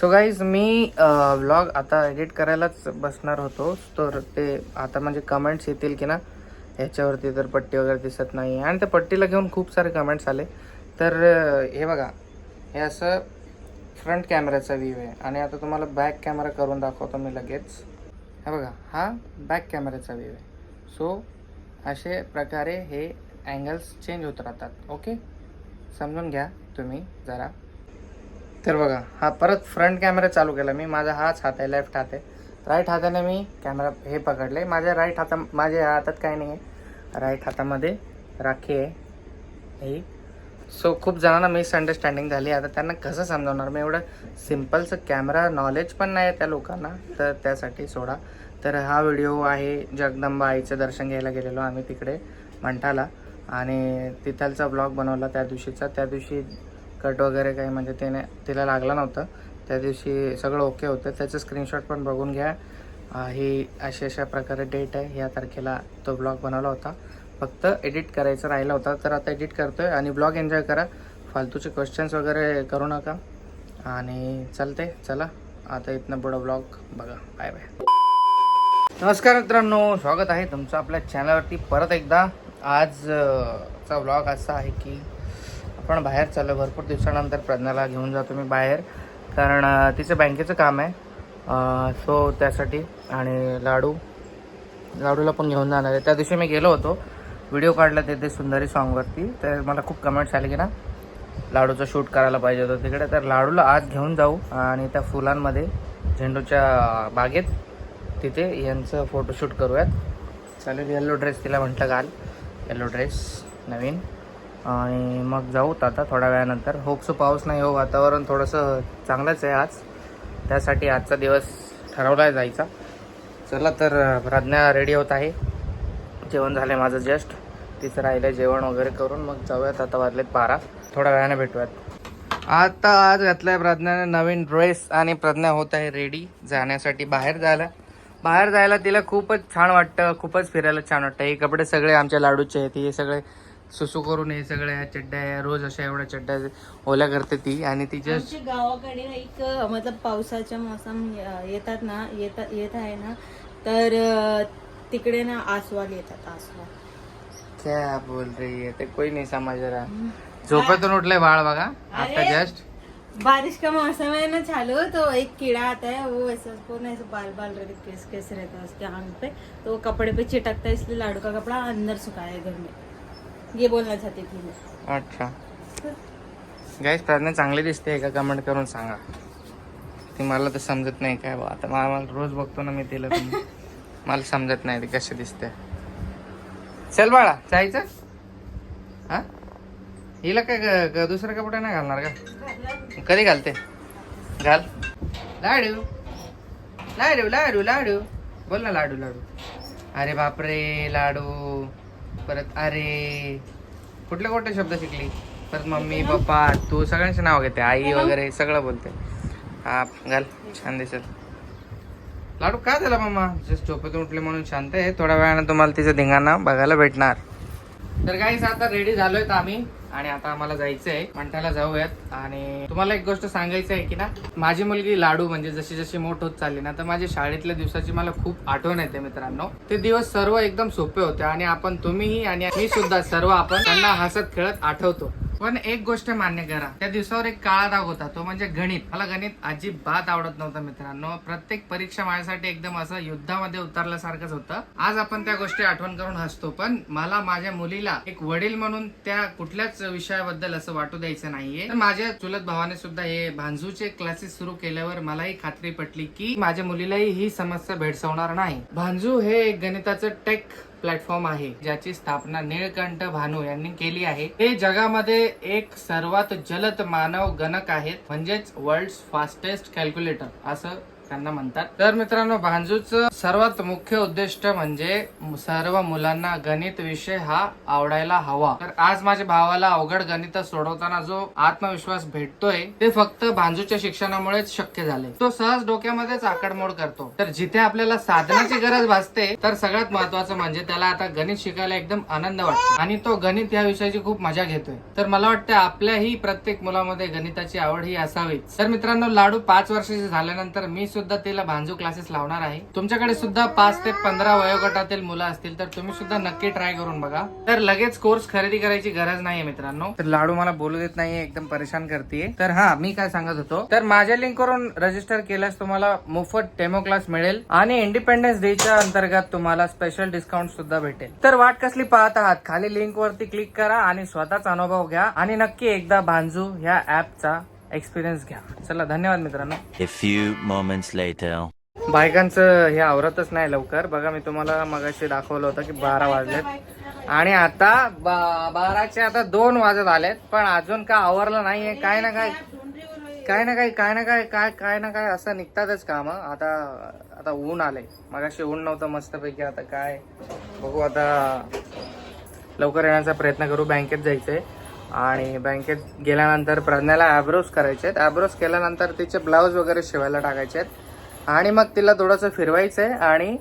So guys मी vlog आता edit करायलाच बसणार होतो. तर ते आता म्हणजे कमेंट्स येतील की ना ह्याच्यावरती तर पट्टी वगैरे दिसत नाही आणि त्या पट्टीला घेऊन खूप सारे कमेंट्स आले. तर हे बघा हे असं फ्रंट कॅमेऱ्याचा व्ह्यू आहे. आणि आता तुम्हाला बॅक कॅमेरा करून दाखवतो मी लगेच. हे बघा हा बॅक कॅमेऱ्याचा व्ह्यू आहे. सो असे प्रकारे हे अँगल्स चेंज होत राहतात. ओके समजून घ्या तुम्ही जरा. तर बघा हा परत फ्रंट कॅमेरा चालू केला. मी माझा हाच हात आहे लेफ्ट हात आहे. राईट हाताने मी कॅमेरा हे पकडले. माझ्या राईट हाता माझ्या हातात काही नाही आहे. राईट हातामध्ये राखी आहे. ही. सो खूप जणांना मिसअंडरस्टँडिंग झाली. आता त्यांना कसं समजावणार? मी एवढं सिम्पलचं कॅमेरा नॉलेज पण नाही आहे त्या लोकांना. तर त्यासाठी सोडा. तर हा व्हिडिओ आहे जगदंबा आईचं दर्शन घ्यायला गेलेलो आम्ही तिकडे मंठाला. आणि तिथलचा ब्लॉग बनवला त्या दिवशीचा. त्या दिवशी कट वगैरे काही म्हणजे त्याने तिला लागलं नव्हतं. त्या दिवशी सगळं ओके होतं. त्याचं स्क्रीनशॉट पण बघून घ्या. ही अशा अशा प्रकारे डेट आहे. या तारखेला तो ब्लॉग बनवला होता. फक्त एडिट करायचं राहिला होता. तर आता एडिट करतो आहे आणि ब्लॉग एन्जॉय करा. फालतूचे क्वेश्चन्स वगैरे करू नका. आणि चालते चला. आता इथनं पुढं ब्लॉग बघा. बाय बाय नमस्कार मित्रांनो. स्वागत आहे तुमचं आपल्या चॅनलवरती परत एकदा. आज चा ब्लॉग असा आहे की पण बाहेर चाललो भरपूर दिवसानंतर प्रज्ञाला घेऊन जातो मी बाहेर. कारण तिचं बँकेचं काम आहे. सो त्यासाठी आणि लाडू लाडूला पण घेऊन जाणार आहे. त्या दिवशी मी गेलो होतो. व्हिडिओ काढला तिथे सुंदरी सॉन्गवरती तर मला खूप कमेंट्स आले की ना लाडूचं शूट करायला पाहिजे होतं तिकडे. तर लाडूला आज घेऊन जाऊ आणि त्या फुलांमध्ये झेंडूच्या बागेत तिथे यांचं फोटोशूट करूयात. चालेल येल्लो ड्रेस तिला म्हटलं घाल. येल्लो ड्रेस नवीन. आणि मग जाऊ आता थोड्या वेळानंतर. होपसो पाऊस नाही हो वातावरण थोडंसं चांगलंच आहे आज. त्यासाठी आजचा दिवस ठरवला आहे जायचा. चला तर प्रज्ञा रेडी होत आहे. जेवण झालं आहे माझं जस्ट तिचं राहिलं जेवण वगैरे करून. मग जाऊयात आता वाजलेत बारा. थोड्या वेळाने भेटूयात. आता आज घातलाय प्रज्ञाने नवीन ड्रेस आणि प्रज्ञा होत आहे रेडी जाण्यासाठी बाहेर जायला. बाहेर जायला तिला खूपच छान वाटतं. खूपच फिरायला छान वाटतं. हे कपडे सगळे आमच्या लाडूचे आहेत. हे सगळे सुसू करून हे सगळे ह्या चड्ड्या ह्या रोज अशा एवढ्या चड्ड्या ओल्या करते ती. आणि ती जस्ट आमच्या गावाकडे एक मतलब पावसाच्या मोसम येतात ना येतात येत आहे ना तर तिकडे ना आसवाल येतात आसवाल. क्या बोल रही है? ते कोई नहीं समझ रहा झोपेतून उठले बाळ बघा. आता. जस्ट बारिश का मौसम है ना चालू तो एक कीड़ा आता है वो ऐसा उसको ना ऐसे बाल बाल रहते केस केस रहता है उसके आंग पे. तो कपड़े पे चिटकता है इसलिए लाडू का कपड़ा अंदर सुखाया है घर में. ये बोलना चाहती थी मैं अच्छा. गाईस प्रार्थना चांगली दिसते का कमेंट करून सांगा. ती मला तर समजत नाही काय बा आता मला मला रोज बघतो ना मी तिला तर मला समजत नाही ती कशी दिसते. चल बाळा जायचं? हा? हिला काय ग- ग- दुसरं कपडे नाही घालणार का? कधी घालते? घाल. लाडू. लाडू लाडू लाडू. बोल ना लाडू लाडू. अरे बापरे लाडू. परत अरे कुठले कुठले शब्द शिकली? परत मम्मी पप्पा तू सगळ्यांचे नाव घेते आई वगैरे सगळं बोलते. हा घाल छान दिसेल लाडू काय झाला मामा? जस्ट झोपेतून उठले म्हणून शांत आहे. थोड्या वेळानं तुम्हाला तिचं धिंगाणा बघायला भेटणार. तर काहीच आता रेडी झालोय आम्ही. आणि आता आम्हाला जायचंय. मंठाला जाऊयात. आणि तुम्हाला एक गोष्ट सांगायचं आहे की ना माझी मुलगी लाडू म्हणजे जशी जशी मोठ होत चालली ना तर माझ्या शाळेतल्या दिवसाची मला खूप आठवण येते मित्रांनो. ते दिवस सर्व एकदम सोपे होते आणि आपण तुम्हीही आणि मी सुद्धा सर्व आपण त्यांना हसत खेळत आठवतो. पण एक गोष्ट मान्य करा त्या दिवसावर एक काळा दाग होता तो म्हणजे गणित. मला गणित अजिबात आवडत नव्हतं मित्रांनो. प्रत्येक परीक्षा माझ्यासाठी एकदम असं युद्धामध्ये उतरल्यासारखंच होतं. आज आपण त्या गोष्टी आठवण करून हसतो पण मला माझ्या मुलीला एक वडील म्हणून त्या कुठल्याच विषयाबद्दल असं वाटू द्यायचं नाहीये. तर माझ्या चुलत भावाने सुद्धा हे भांजूचे क्लासेस सुरू केल्यावर मलाही खात्री पटली की माझ्या मुलीलाही ही समस्या भेडसावणार नाही. भांजू हे एक गणिताचं टेक प्लॅटफॉर्म आहे ज्याची स्थापना निळकंठ भानू यांनी केली आहे. हे जगामध्ये एक सर्वात जलद मानव गणक आहेत म्हणजेच वर्ल्ड फास्टेस्ट कॅल्क्युलेटर असं त्यांना म्हणतात. तर मित्रांनो भांजूच सर्वात मुख्य उद्दिष्ट म्हणजे सर्व मुलांना गणित विषय हा आवडायला हवा. तर आज माझ्या भावाला अवघड गणित सोडवताना जो आत्मविश्वास भेटतोय ते फक्त भांजूच्या शिक्षणामुळेच शक्य झाले. तो सहज डोक्यामध्येच आकडमोड करतो. तर जिथे आपल्याला साधनाची गरज भासते तर सगळ्यात महत्वाचं म्हणजे त्याला आता गणित शिकायला एकदम आनंद वाटतो. आणि तो गणित या विषयाची खूप मजा घेतोय. तर मला वाटतं आपल्याही प्रत्येक मुलामध्ये गणिताची आवड ही असावी. तर मित्रांनो लाडू पाच वर्षाची झाल्यानंतर मी सुद्धा तिला भांजू क्लासेस लावणार आहे. तुमच्याकडे सुद्धा पाच ते पंधरा वयोगटातील मुलं असतील तर तुम्ही सुद्धा नक्की ट्राय करून बघा. तर लगेच कोर्स खरेदी करायची गरज नाहीये मित्रांनो. तर लाडू मला बोलू देत नाहीये एकदम परेशान करते तर हा मी काय सांगत होतो? तर माझ्या लिंक वरून रजिस्टर केल्यास तुम्हाला मोफत डेमो क्लास मिळेल आणि इंडिपेंडन्स डेच्या अंतर्गत तुम्हाला स्पेशल डिस्काउंट सुद्धा भेटेल. तर वाट कसली पाहत आहात? खाली लिंक वरती क्लिक करा आणि स्वतःचा अनुभव घ्या. आणि नक्की एकदा भांजू ह्या ऍपचा एक्सपिरियन्स घ्या. चला धन्यवाद मित्रांनो. A few moments later. बायकांचं हे आवरतच नाही लवकर. बघा मी तुम्हाला मगाशी दाखवलं होतं की बारा वाजलेत. आणि आता बा- बाराचे आता दोन वाजत आलेत पण अजून काय आवरलं नाहीये काय ना काय काय ना काय काय ना काय काय काय ना काय असं निघतातच काम. आता आता ऊन आले मगाशी ऊन नव्हतं मस्तपैकी आता काय? बघू आता लवकर येण्याचा प्रयत्न करू. बँकेत जायचंय. आणि बँकेत गेल्यानंतर प्रज्ञाला ॲब्रोज करायचे आहेत. ॲब्रोज केल्यानंतर तिचे ब्लाऊज वगैरे शिवायला टाकायचे आहेत. आणि मग तिला थोडंसं फिरवायचं आहे आणि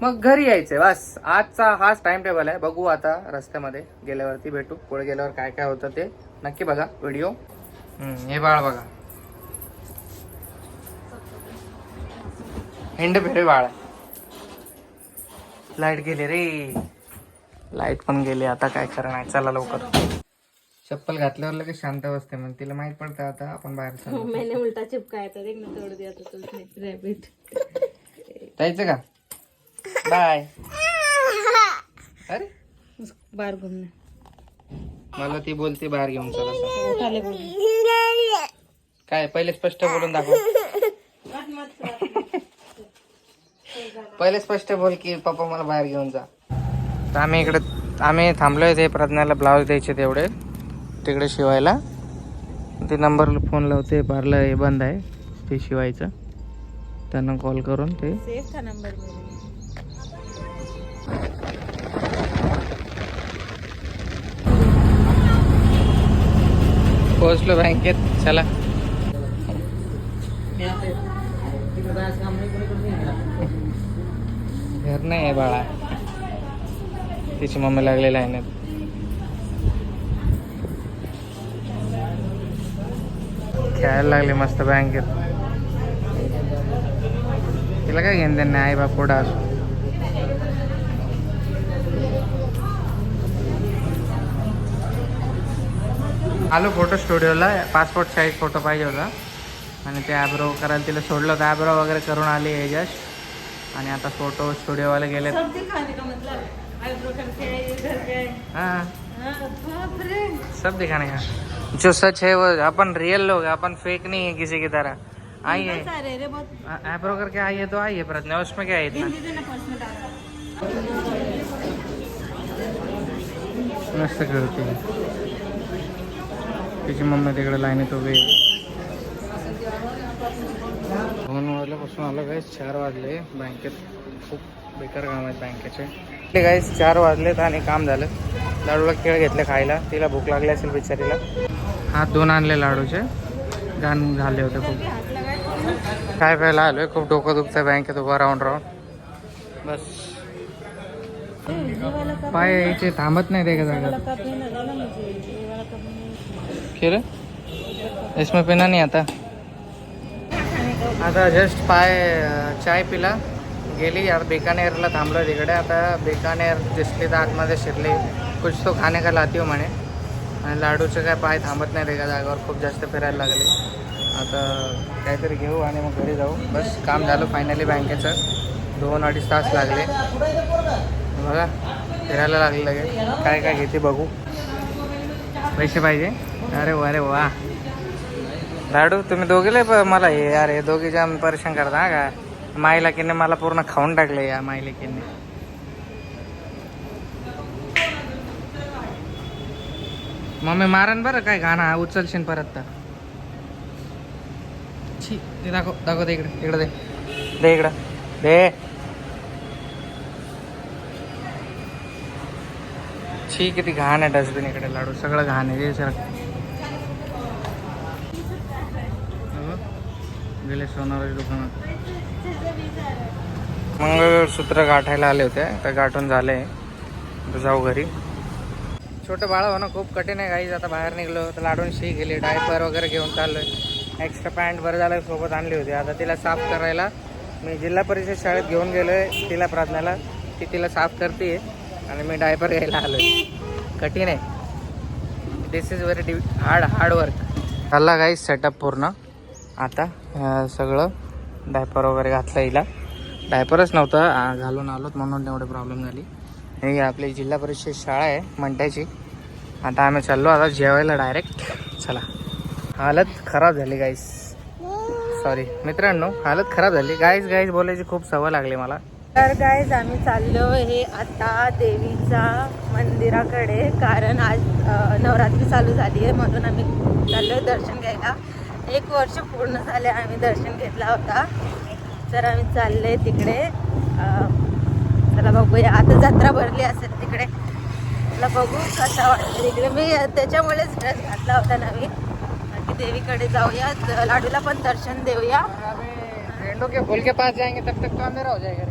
मग घरी यायचंय. बस आजचा हाच टाइम टेबल आहे. बघू आता रस्त्यामध्ये गेल्यावरती भेटू. पुढे गेल्यावर काय काय होतं ते नक्की बघा व्हिडिओ हे बाळ बघा. हिंड फिरे बाळ. लाइट गेली रे. लाइट पण गेली. आता काय करणार? चला लवकर. चप्पल घातल्यावर लगेच शांत बसते मग तिला माहीत पडतं आता आपण बाहेर चाललो मैंने उलटा चिपकाया देख ना तोड़ दिया था तुमने रैबिट जायचं का? बाय. अरे. बाहर घूमने मला ती बोलते बाहेर घेऊन चला असं. उठा ले बोल काय पहिले स्पष्ट बोलून दाखव. पहिले स्पष्ट बोल की पप्पा मला बाहेर घेऊन जा. तर आम्ही इकडे आम्ही थांबलोय ते प्रज्ञाला ब्लाऊज द्यायचे तेवढे. तिकडे शिवायला. ते नंबरला फोन लावते पार्लर हे बंद आहे ते शिवायचं. त्यांना कॉल करून ते. पोहोचलो बँकेत चला. घर नाही आहे बाळा. तिची मम्मी लागलेली आहे ना. खेळायला लागली मस्त बँकेत. तिला काय घेणं त्यांनी आई बाप पुढं असो. आलो फोटो स्टुडिओला पासपोर्ट साईज फोटो पाहिजे होता. आणि ते ॲब्रो करायला तिला सोडलं होतं. ॲब्रो वगैरे करून आली आहे जस्ट आणि आता फोटो स्टुडिओवाले गेले हाँ. सब दिखाने का? जो सच है वो अपन रियल लोग हैं, अपन फेक नहीं है किसी की तरह। आइए। बस आ रहे रे बहुत ऐप्रो करके आइए तो आइए प्रज्ञा उसमें क्या है इतना? मस्त खेळते तिची मम्मी तिकडे लाईनीत उभी. दोन वाजल्यापासून आलो गाईस चार वाजले. बँकेत खूप बेकार काम आहेत बँकेचे. गाईस चार वाजलेत आणि काम झालं. लाडूला खेळ घेतले खायला. तिला भूक लागली असेल बिचारीला. हात दोन आणले लाडूचे. घाण झाले होते खूप. काय प्यायला आलोय खूप डोकं दुखतं बँकेत उभा राहून राहून. बस. पाय यायचे थांबत नाही ते का जागा कप ही इसमें आता. आता जस्ट पाय चाय पिला. गेली आता बिकानेरला थांबलो तिकडे. आता बिकानेर दिसली तर आतमध्ये शिरली. कुछ तो खाणे का लाती हो म्हणे आणि लाडूचे काय पाय थांबत नाही एका जागेवर खूप जास्त फिरायला लागले. आता काहीतरी घेऊ आणि मग घरी जाऊ. बस काम झालं फायनली बँकेचं. दोन अडीच तास लागले. बघा फिरायला लागले लगे काय काय घेते बघू. पैसे पाहिजे? अरे वा अरे वा. लाडू तुम्ही दोघेले प- मला हे अरे दोघे जाम परेशान करता हा का? माईला किन्ने मला पूर्ण खाऊन टाकले या माईला किन्ने मम्मी मारन बरं काय गाणं उचलशील परत तर. छी ते दाखव दाखव दे इकडे इकडे दे. दे इकडं. दे. छी किती घाण आहे डस्टबिन इकडे लाडू. सगळं घाण आहे हे सर गेले सोनाराच्या दुकानात. मंगळसूत्र गाठायला आले होते तर गाठून झाले. तर जाऊ घरी. छोटं बाळ होणं खूप कठीण आहे गाईज. आता बाहेर निघलो तर लाडून शी गेली डायपर वगैरे घेऊन चाललोय. एक्स्ट्रा पॅन्ट बरं झालं सोबत आणली होती. आता तिला साफ करायला मी जिल्हा परिषद शाळेत घेऊन गेलोय तिला प्रार्थनाला. ती तिला साफ करते आणि मी डायपर घ्यायला आलोय. कठीण आहे. This is very hard hard work झाला गाईज सेटअप पूर्ण. आता सगळं डायपर वगैरे घातलं हिला. डायपरच नव्हतं घालून आलोत म्हणून तेवढे प्रॉब्लेम झाली. हे आपली जिल्हा परिषद शाळा आहे मंट्याची. आता आम्ही चाललो आता जेवायला डायरेक्ट चला. हालत खराब झाली गाईस सॉरी मित्रांनो हालत खराब झाली. गाईस गाईस बोलायची खूप सवय लागली मला. तर गाईज आम्ही चाललो हे आता देवीच्या मंदिराकडे कारण आज नवरात्री चालू झाली आहे म्हणून आम्ही चाललो दर्शन घ्यायला. एक वर्ष पूर्ण झाले आम्ही दर्शन घेतला होता. तर आम्ही चालले तिकडे. चला बघूया. आता जत्रा भरली असेल तिकडे. चला बघू कसा वाटतं तिकडे मी त्याच्यामुळेच ड्रेस घातला होता नवीन. की देवीकडे जाऊया लाडूला पण दर्शन देऊया. के फूल के पास जाएंगे तब तक तो अंधेरा हो जाएगा.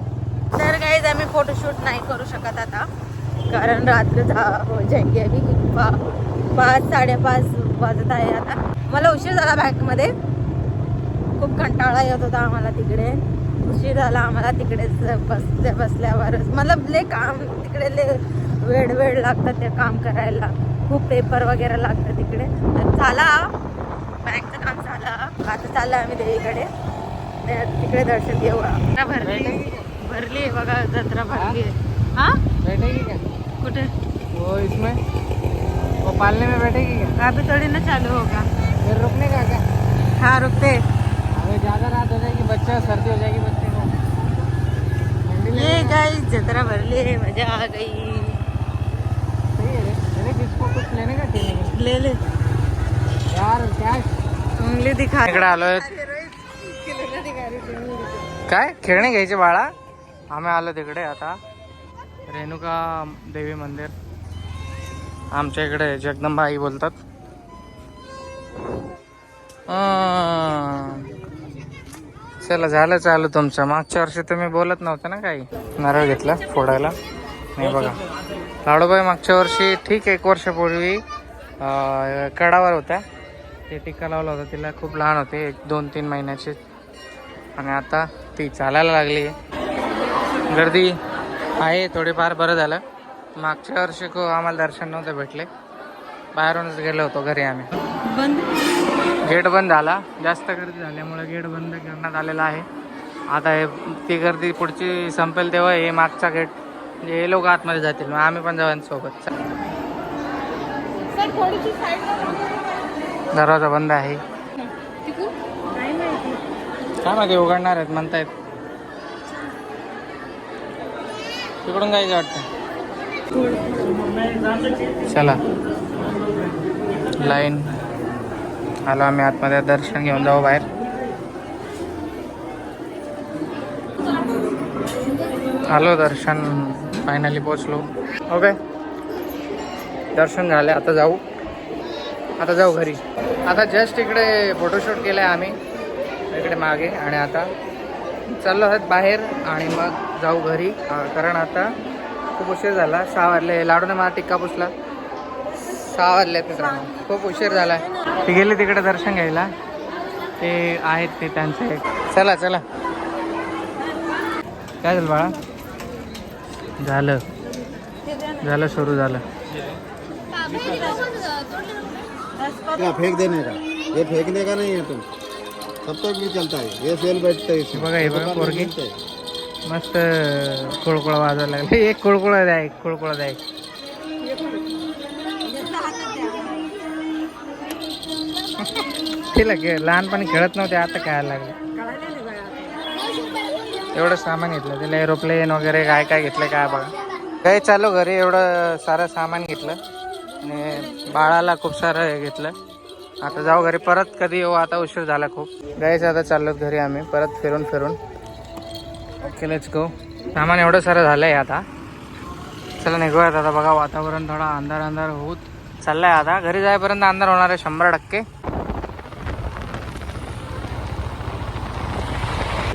तर गाईज आम्ही फोटोशूट नाही करू शकत आता. कारण रात्र हो जाएंगे अभी पाच साडेपाच वाजत आहे आता. मला उशीर झाला बँकमध्ये खूप कंटाळा येत होता आम्हाला तिकडे. उशीर झाला आम्हाला तिकडेच बस बसल्यावरच. मला लय काम तिकडे लय वेळ वेळ लागतं ते काम करायला. खूप पेपर वगैरे लागतं तिकडे. तर झाला बँकचं काम झालं. आता चाललं आम्ही देवीकडे. तिकडे दर्शन घेऊ जत्रा भरली. भरली आहे बघा जत्रा भरली आहे. हा? बैठेगी कुठे? वो इसमें. वो पालने में बैठेगी क्या? अभी थोड़ी ना चालू होगा. फिर रुकने का क्या? हाँ रुकते. अभी ज़्यादा रात हो जाएगी बच्चा सर्दी हो जाएगी बच्चे को। ये। गाइस जत्रा भरली है मजा आ गई. है किसको कुछ लेने का खेलने का ले ले. यार क्या? उंगली दिखा. इकडे आलोय. काय? खेळणे घ्यायचे बाळा? आम्ही आलो तिकडे आता. रेणुका देवी मंदिर. आमच्या इकडे जगदंबा आई बोलतात. हं. चला झालं चालू तुमचं. मागच्या वर्षी तुम्ही बोलत नव्हतं ना काही? नारळ घेतला फोडायला. नाही बघा. लाडूबाई मागच्या वर्षी ठीक एक वर्षापूर्वी कडावर होत्या. ते टिक्का लावला होता. तिला खूप लहान होते. एक दोन तीन महिन्याचे. आणि आता ती चालायला लागली. गर्दी आहे. थोडीफार बरं झालं. मागच्या वर्षी खूप आम्हाला दर्शन नव्हते भेटले. बाहेरूनच गेलो होतो घरी आम्ही. बंद? गेट बंद झाला. जास्त गर्दी झाल्यामुळे गेट बंद करण्यात आलेला आहे. आता हे ती गर्दी पुढची संपेल तेव्हा हे मागचा गेट म्हणजे हे लोक आतमध्ये जातील मग आम्ही पण जाऊ सोबत दरवाजा बंद आहे. काय माहिती उघडणार आहेत म्हणतायत. तिकडून जायचं वाटतं. चला. लाईन. आलो आम्ही आतमध्ये दर्शन घेऊन जाऊ बाहेर. आलो दर्शन. फायनली पोचलो ओके दर्शन झाले आता जाऊ. आता जाऊ घरी. आता जस्ट इकडे फोटोशूट केलं आहे आम्ही. इकडे मागे आणि आता चाललो आहोत बाहेर आणि मग जाऊ घरी. कारण आता खूप उशीर झाला. सहा वाजले. लाडूने मला टिक्का पुसला. सहा वाजले मित्रांनो. खूप उशीर झाला. ते गेले तिकडे दर्शन घ्यायला. ते आहेत ते त्यांचे. चला चला. काय झालं बाळा? झालं. झालं सुरू झालं. क्या फेंक देने का? ये फेंकने का नहीं है तुम तब तक भी चलता है? ये सेल बैठता है इसमें। हे बघा, हे बघा, पोरगी. है। मस्त कुळकुळा वाजायला लागला. एक कुळकुळा द्या एक कुळकुळा द्या. एक तिला लहानपणी खेळत नव्हते आता खेळायला लागले? एवढं सामान घेतलं तिला एरोप्लेन वगैरे काय काय घेतलं काय बघा. काय चालू घरी एवढं सारं सामान घेतलं. आणि बाळाला खूप सारं हे घेतलं. आता जाऊ घरी परत कधी येऊ आता उशीर झाला खूप. गायच आता चाललो घरी आम्ही परत फिरून फिरून. ओके लेट्स गो सामान एवढं सारं झालंय आता. चला निघूयात आता. बघा वातावरण थोडा अंधार अंधार होत चाललंय आता. घरी जायपर्यंत अंधार होणार आहे शंभर टक्के.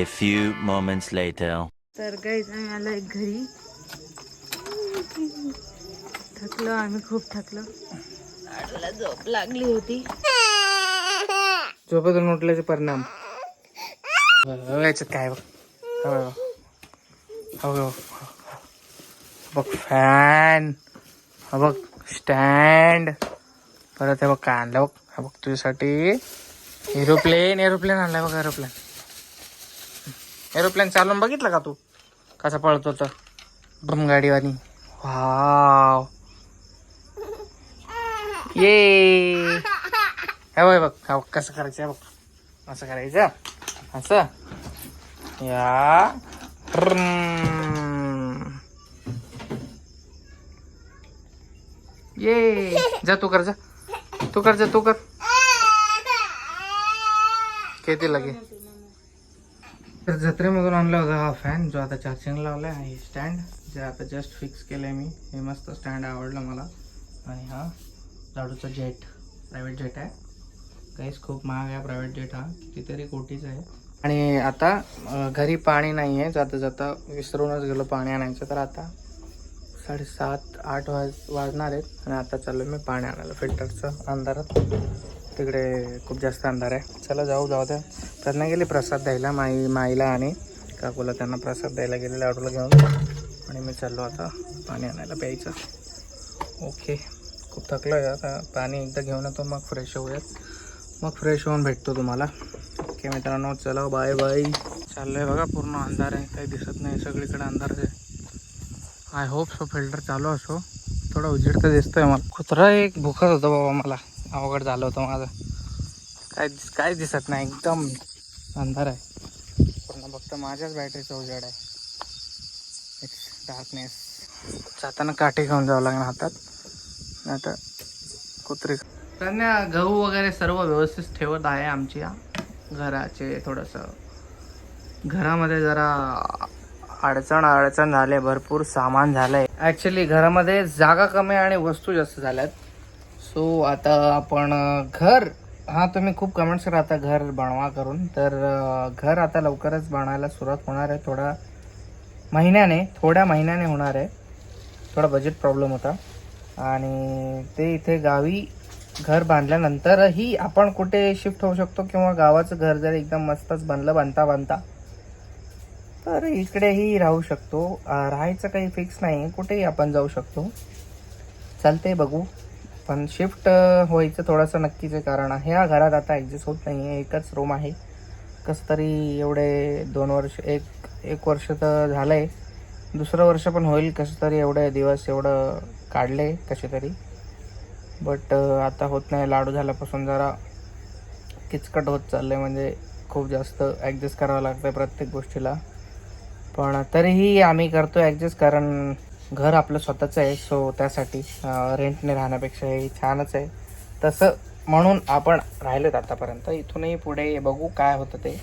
A few moments later. तर गाईज आम्ही आलो एक घरी. थकलो आम्ही खूप थकलो. लाडूला झोप लागली होती. झोपेतून उठल्याचे परिणाम. बघ, याच्यात काय बघ. हो, हो, हो, हो. बघ. फॅन हा बघ स्टँड परत हे बघ काय आणलं बघ. हा बघ तुझ्यासाठी. एरोप्लेन एरोप्लेन आणलाय बघ एरोप्लेन एरोप्लेन चालून बघितलं का तू? कसा पळत होता? बम गाडीवानी. वाव ये हे बघ बघ कसं करायचं बघ. असं करायचं. असं. या. ये जा तू कर जा तू कर जा तू कर किती लगे तर जत्रेमधून आणला होता हा फॅन जो आता चार्जिंग आहे आणि स्टँड जे आता जस्ट फिक्स केलं आहे मी. हे मस्त स्टँड आवडला मला. आणि हा लाडूचा जेट प्रायव्हेट जेट आहे. काहीच खूप महाग आहे प्रायव्हेट जेट हा. कितीतरी कोटीचा आहे. आणि आता घरी पाणी नाही आहे जाता जाता विसरूनच गेलो पाणी आणायचं. तर आता साडेसात आठ वाज वाजणार आहेत. आणि आता चाललो मी पाणी आणायला फिल्टरचं अंधारात. तिकडे खूप जास्त अंधार आहे. चला जाऊ जाऊ द्या. त्यांना गेले प्रसाद द्यायला माई माईला आणि काकूला. त्यांना प्रसाद द्यायला गेले लाडूला घेऊन. आणि मी चाललो आता पाणी आणायला प्यायचं. ओके. खूप थकलो आहे आता. पाणी एकदा घेऊन येतो मग फ्रेश होऊयात. मग फ्रेश होऊन भेटतो तुम्हाला. ओके मित्रांनो चला बाय बाय चाललो आहे बघा पूर्ण अंधार आहे. काही दिसत नाही. सगळीकडे अंधार आहे. आय होप सो फिल्टर चालू असो. थोडं उजेड तर दिसतोय मला. कुत्रा एक भुकत होतं बाबा मला. अवघड झालं होतं माझं. काय काय दिसत नाही एकदम अंधार आहे. पूर्ण फक्त माझ्याच बॅटरीचा उजेड आहे. इट्स डार्कनेस जाताना काठी घेऊन जावं लागणार हातात. नाही तर कुत्री त्यांना गहू वगैरे सर्व व्यवस्थित ठेवत आहे आमच्या घराचे थोडंसं. घरामध्ये जरा अडचण अडचण झाले भरपूर सामान झालंय. ॲक्च्युली घरामध्ये जागा कमी आणि वस्तू जास्त झाल्यात. सो आता आपण घर हां तुम्ही खूप कमेंट्स आता घर बनवा करून तर घर आता लवकरच बनायला सुरुवात होणार आहे. थोडा महिन्याने थोड्या महिन्याने होणार आहे. थोडा बजेट प्रॉब्लेम होता. आणि ते इथे गावी घर बांधल्यानंतरही आपण कुठे शिफ्ट होऊ शकतो किंवा गावाचं घर जर एकदम मस्तच बनलं बांधता बांधता तर इकडेही राहू शकतो. राहायचं काही फिक्स नाही. कुठेही आपण जाऊ शकतो. चालते बघू. पण शिफ्ट व्हायचं थोडंसं नक्कीच आहे. कारण ह्या घरात आता ॲडजस्ट होत नाही आहे एकच रूम आहे. कसं तरी एवढे दोन वर्ष एक एक वर्ष तर झालं आहे दुसरं वर्ष पण होईल. कसं तरी एवढे दिवस एवढं काढले कसे तरी. बट आता होत नाही. लाडू झाल्यापासून जरा किचकट होत चाललं आहे म्हणजे खूप जास्त ॲडजस्ट करावं लागतं आहे प्रत्येक गोष्टीला. पण तरीही आम्ही करतो ॲडजस्ट कारण घर आपलं स्वतःचं आहे सो त्यासाठी रेंटने राहण्यापेक्षा हे छानच आहे. तसं म्हणून आपण राहिलोत आतापर्यंत. इथूनही पुढे बघू काय होतं ते.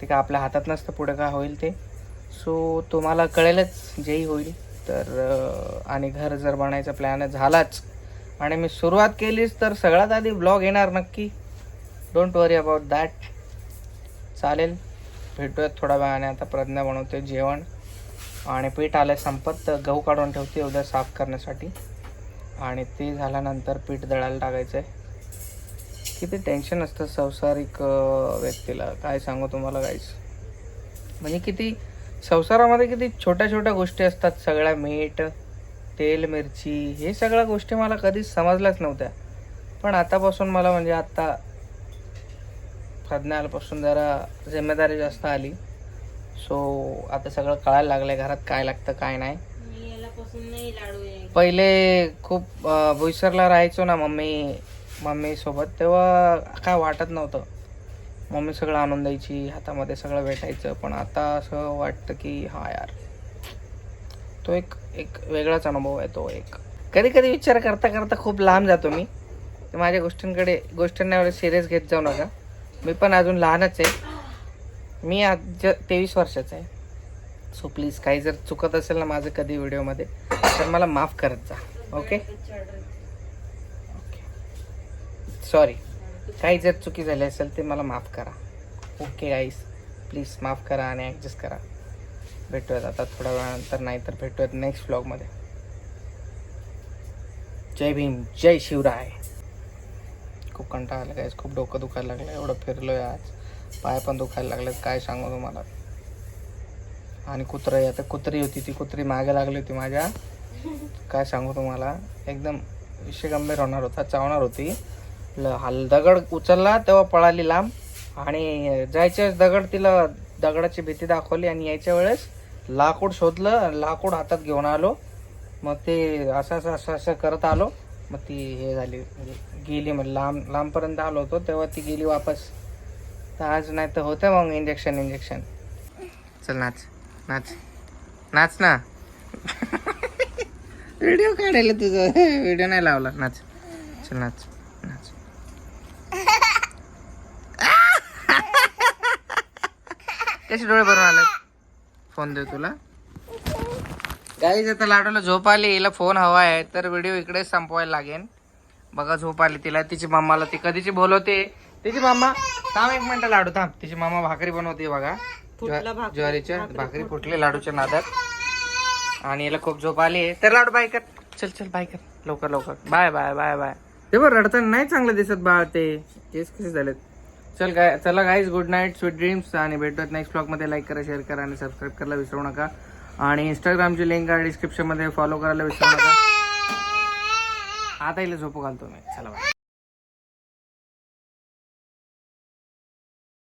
ते का आपल्या हातात नसतं पुढे काय होईल ते. सो तुम्हाला कळेलच जेही होईल. तर आणि घर जर बनायचा प्लॅन झालाच. आणि मी सुरुवात केलीच तर सगळ्यात आधी ब्लॉग येणार नक्की. डोंट वरी अबाउट दॅट चालेल. भेटूयात थोड्या वेळाने. आता प्रज्ञा बनवते जेवण. आणि पीठ आलं संपत तर गहू काढून ठेवते उद्या साफ करण्यासाठी. आणि ते झाल्यानंतर पीठ दळायला टाकायचं आहे किती टेन्शन असतं संसारिक व्यक्तीला. काय सांगू तुम्हाला काहीच म्हणजे किती संसारामध्ये किती छोट्या छोट्या गोष्टी असतात. सगळ्या मीठ तेल मिरची हे सगळ्या गोष्टी मला कधीच समजल्याच नव्हत्या. पण आतापासून मला म्हणजे आत्ता प्रज्ञापासून जरा जिम्मेदारी जास्त आली. सो आता सगळं कळायला लागलंय घरात काय लागतं काय नाही. पहिले खूप अं, बोईसरला राहायचो ना मम्मी मम्मी सोबत तेव्हा काय वाटत नव्हतं. मम्मी सगळं आणून द्यायची हातामध्ये सगळं भेटायचं पण आता असं वाटतं की हा यार. तो एक एक वेगळाच अनुभव आहे तो एक. कधी कधी विचार करता करता खूप लांब जातो मी. माझ्या गोष्टींकडे गोष्टींना एवढे सिरियस घेत जाऊ नका. मी पण अजून लहानच आहे. मी आज तेवीस वर्षाचा आहे. सो प्लीज काही जर चुकत असेल ना माझं कधी व्हिडिओमध्ये तर मला माफ करत जा. ओके ओके सॉरी काही जर चुकी झाली असेल ते मला माफ करा. ओके गाईस प्लीज माफ करा आणि ॲडजस्ट करा. भेटूयात आता थोड्या वेळानंतर नाही तर भेटूयात नेक्स्ट व्लॉगमध्ये जय भीम. जय शिवराय. खूप कंटाळा आला गाईस खूप डोकं दुखायला लागलं. एवढं फिरलो आहे आज. पाय पण दुखायला लागलेत काय सांगू तुम्हाला? आणि कुत्रं आता कुत्री होती ती कुत्री मागे लागली होती माझ्या. काय सांगू तुम्हाला? एकदम विषय गंभीर होणार होता चावणार होती. ल- हल दगड उचलला तेव्हा पळाली लांब. आणि जायच्या वेळेस दगड तिला दगडाची भीती दाखवली आणि यायच्या वेळेस लाकूड शोधलं लाकूड हातात घेऊन आलो. मग ते असं असं असं असं करत आलो. मग ती हे झाली म्हणजे गेली मग लांब लांबपर्यंत आलो होतो. तेव्हा ती गेली वापस. आज नाही तर होतं मग इंजेक्शन इंजेक्शन चल नाच. नाच. नाच ना. व्हिडिओ काढायला तुझं. व्हिडिओ नाही लावला. नाच. चल नाच. नाच. कसे डोळे भरून आले फोन देऊ तुला. गाईज आता लाडूला झोप आली. हिला फोन हवा आहे. तर व्हिडिओ इकडेच संपवायला लागेल. बघा झोप आली तिला. तिची मम्माला ती कधीची बोलवते? तिची मम्मा थांब एक मिनिट लाडू थांब. तिची मम्मा भाकरी बनवते बघा. फुटला भाकरी. ज्वारीच्या भाकरी भाकरी फुटली. लाडूच्या नादात. आणि याला खूप झोप आली आहे. तर लाडू बाय कर. चल चल बाय कर. लवकर लवकर. Bye bye bye bye. ते बरं रडताना नाही चांगलं दिसत बाळ ते. केस कसे झालेत. चल काय चला guys good night sweet dreams आणि भेटूयात नेक्स्ट ब्लॉगमध्ये लाईक करा शेअर करा आणि सबस्क्राईब करायला विसरू नका. आणि इंस्टाग्रामची लिंक आहे डिस्क्रिप्शनमध्ये फॉलो करायला विसरू नका. आता इला झोपू घालतो मी. चला बाय